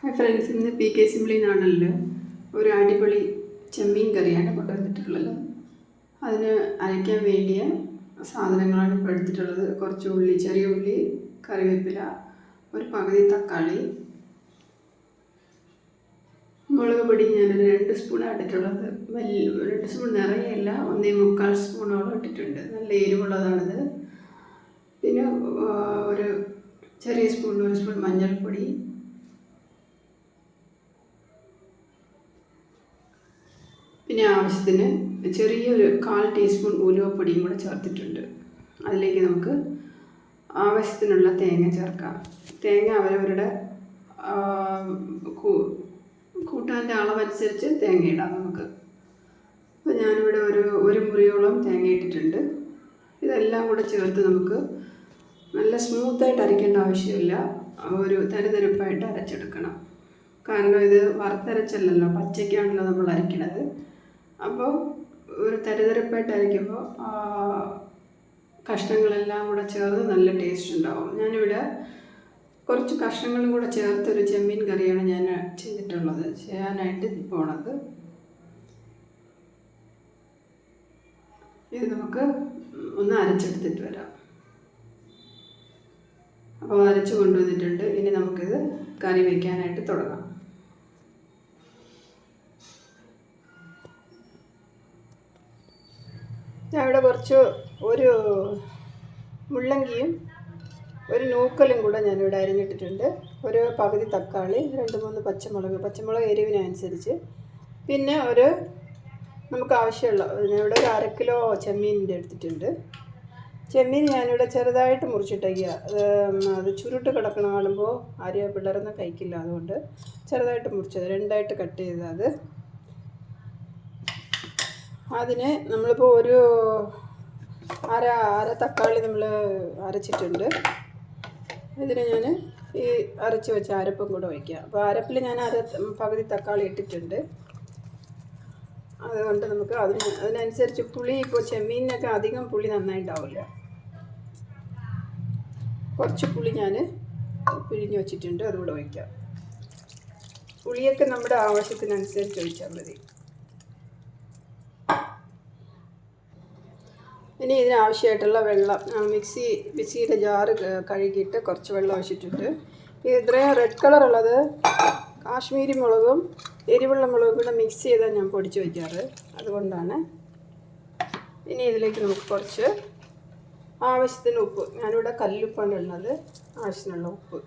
Hi friends ഇന്ന് P K simply നാടനിൽ ഒരു അടിപൊളി ചെമ്മീൻ കറിയാണ് കൊണ്ടുവന്നിട്ടുള്ളത്. അതിന് അരയ്ക്കാൻ വേണ്ടിയ സാധനങ്ങളാണ് ഇപ്പോൾ എടുത്തിട്ടുള്ളത്. കുറച്ച് ഉള്ളി ചെറിയ ഉള്ളി കറിവേപ്പില ഒരു പകുതി തക്കാളി മുളക് പൊടി ഞാനൊരു രണ്ട് സ്പൂൺ ഇട്ടിട്ടുള്ളത്. വലിയ രണ്ട് സ്പൂൺ നിറയല്ല ഒന്നേ മുക്കാൽ സ്പൂണോളം ഇട്ടിട്ടുണ്ട്. നല്ല എരിവുള്ളതാണിത്. പിന്നെ ഒരു ചെറിയ സ്പൂൺ ഒരു സ്പൂൺ മഞ്ഞൾപ്പൊടി പിന്നെ ആവശ്യത്തിന് ചെറിയൊരു കാൽ ടീസ്പൂൺ ഉലുവപ്പൊടിയും കൂടെ ചേർത്തിട്ടുണ്ട്. അതിലേക്ക് നമുക്ക് ആവശ്യത്തിനുള്ള തേങ്ങ ചേർക്കാം. തേങ്ങ അവരവരുടെ കൂട്ടാന്റെ അളവനുസരിച്ച് തേങ്ങ ഇടാം നമുക്ക്. അപ്പോൾ ഞാനിവിടെ ഒരു ഒരു മുറിയോളം തേങ്ങ ഇട്ടിട്ടുണ്ട്. ഇതെല്ലാം കൂടെ ചേർത്ത് നമുക്ക് നല്ല സ്മൂത്തായിട്ട് അരയ്ക്കേണ്ട ആവശ്യമില്ല. ഒരു തരിതരിപ്പായിട്ട് അരച്ചെടുക്കണം. കാരണം ഇത് വറുത്തരച്ചല്ലല്ലോ പച്ചയ്ക്കാണല്ലോ നമ്മൾ അരയ്ക്കണത്. അപ്പോൾ ഒരു തരിതരിപ്പായിട്ട് അരയ്ക്കുമ്പോൾ കഷ്ണങ്ങളെല്ലാം കൂടെ ചേർത്ത് നല്ല ടേസ്റ്റ് ഉണ്ടാവും. ഞാനിവിടെ കുറച്ച് കഷ്ണങ്ങളും കൂടെ ചേർത്തൊരു ചെമ്മീൻ കറിയാണ് ഞാൻ ചെയ്തിട്ടുള്ളത്. ചെയ്യാനായിട്ട് പോണത്. ഇത് നമുക്ക് ഒന്ന് അരച്ചെടുത്തിട്ട് വരാം. അപ്പോൾ അരച്ച് കൊണ്ടുവന്നിട്ടുണ്ട്. ഇനി നമുക്കിത് കറി വയ്ക്കാനായിട്ട് തുടങ്ങാം. ഞാൻ ഇവിടെ കുറച്ച് ഒരു മുള്ളങ്കിയും ഒരു നൂക്കലും കൂടെ ഞാനിവിടെ അരിഞ്ഞിട്ടിട്ടുണ്ട്. ഒരു പകുതി തക്കാളി രണ്ട് മൂന്ന് പച്ചമുളക് പച്ചമുളക് എരിവിനനുസരിച്ച്. പിന്നെ ഒരു നമുക്ക് ആവശ്യമുള്ള ഞാനിവിടെ ഒരു അര കിലോ ചെമ്മീനിന്റെ എടുത്തിട്ടുണ്ട്. ചെമ്മീൻ ഞാനിവിടെ ചെറുതായിട്ട് മുറിച്ചിട്ടേക്കുക അത് അത് ചുരുട്ട് കിടക്കണ കാണുമ്പോൾ ആര്യ പിള്ളേരൊന്നും കഴിക്കില്ല അതുകൊണ്ട് ചെറുതായിട്ട് മുറിച്ചത് രണ്ടായിട്ട് കട്ട് ചെയ്തത്. അതിന് നമ്മളിപ്പോൾ ഒരു അര അര തക്കാളി നമ്മൾ അരച്ചിട്ടുണ്ട്. ഇതിന് ഞാൻ ഈ അരച്ച് വെച്ച അരപ്പും കൂടെ വയ്ക്കുക അപ്പോൾ അരപ്പിൽ ഞാൻ അര പകുതി തക്കാളി ഇട്ടിട്ടുണ്ട്. അതുകൊണ്ട് നമുക്ക് അതിന് അതിനനുസരിച്ച് പുളി ഇപ്പോൾ ചെമ്മീനിനൊക്കെ അധികം പുളി നന്നായിട്ടാവില്ല കുറച്ച് പുളി ഞാൻ പിഴിഞ്ഞ് വെച്ചിട്ടുണ്ട് അതുകൂടെ ഒഴിക്കാം. പുളിയൊക്കെ നമ്മുടെ ആവശ്യത്തിനനുസരിച്ച് ഒഴിച്ചാൽ മതി. ഇനി ഇതിനാവശ്യമായിട്ടുള്ള വെള്ളം മിക്സി മിക്സിയുടെ ജാറ് കഴുകിയിട്ട് കുറച്ച് വെള്ളം ഒഴിച്ചിട്ടുണ്ട് ഇത് ഇത്രയും റെഡ് കളറുള്ളത് കാശ്മീരി മുളകും എരിവുള്ള മുളകും കൂടെ മിക്സ് ചെയ്താൽ ഞാൻ പൊടിച്ച് വയ്ക്കാറ് അതുകൊണ്ടാണ് ഇനി ഇതിലേക്ക് നമുക്ക് കുറച്ച് ആവശ്യത്തിന് ഉപ്പ്. ഞാനിവിടെ കല്ലുപ്പാണ് ഉള്ളത് ആവശ്യത്തിനുള്ള ഉപ്പ്.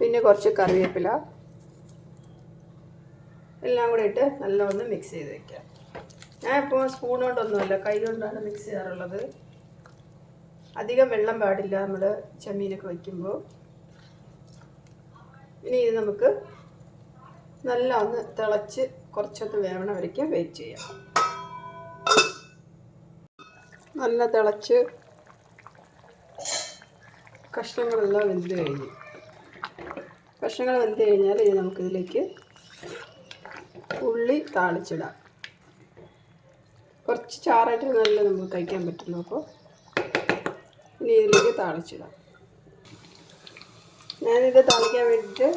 പിന്നെ കുറച്ച് കറിവേപ്പില. എല്ലാം കൂടെ ഇട്ട് നല്ലവണ്ണം മിക്സ് ചെയ്ത് വയ്ക്കാം ഞാൻ ഇപ്പോൾ സ്പൂൺ കൊണ്ടൊന്നുമല്ല. കൈ കൊണ്ടാണ് മിക്സ് ചെയ്യാറുള്ളത്. അധികം വെള്ളം പാടില്ല നമ്മൾ ചെമ്മീനൊക്കെ വയ്ക്കുമ്പോൾ ഇനി ഇത് നമുക്ക് നല്ല ഒന്ന് തിളച്ച് കുറച്ചൊന്ന് വേവണ വരയ്ക്കും വെയിറ്റ് ചെയ്യാം. നല്ല തിളച്ച് കഷ്ണങ്ങളെല്ലാം വെന്ത് കഴിഞ്ഞു. കഷ്ണങ്ങൾ വെന്ത് കഴിഞ്ഞാൽ ഇത് നമുക്കിതിലേക്ക് ഉള്ളി താളിച്ചിടാം. കുറച്ച് ചാറായിട്ട് നല്ല നമുക്ക് കഴിക്കാൻ പറ്റുന്നു. അപ്പോൾ ഇനി ഇതിലേക്ക് താളിച്ചിടാം. ഞാനിത് താളിക്കാൻ വേണ്ടിയിട്ട്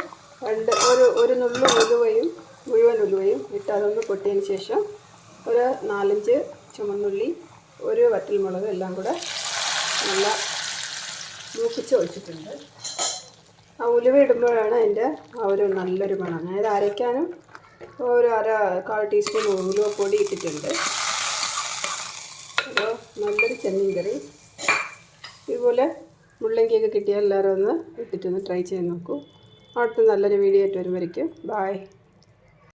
രണ്ട് ഒരു ഒരു നുള്ളു ഉലുവയും മുഴുവൻ ഉലുവയും ഇട്ട് അതൊന്ന് പൊട്ടിയതിന് ശേഷം ഒരു നാലഞ്ച് ചുമന്നുള്ളി ഒരു വറ്റൽമുളക് എല്ലാം കൂടെ നല്ല മൂപ്പിച്ച് ഒഴിച്ചിട്ടുണ്ട്. ആ ഉലുവ ഇടുമ്പോഴാണ് അതിന്റെ ആ ഒരു നല്ലൊരു മണം. ഞാനിത് അരയ്ക്കാനും ഒരു അര കാൽ ടീസ്പൂൺ ഉലുവ പൊടി ഇട്ടിട്ടുണ്ട്. അപ്പോൾ നല്ലൊരു ചെമ്മീൻ കറി ഇതുപോലെ മുള്ളങ്കിയൊക്കെ കിട്ടിയാൽ എല്ലാവരും ഒന്ന് ഇട്ടിട്ടൊന്ന് ട്രൈ ചെയ്ത് നോക്കൂ. അടുത്ത നല്ലൊരു വീഡിയോ ആയിട്ട് വരുമ്പോഴേക്കും. ബായ്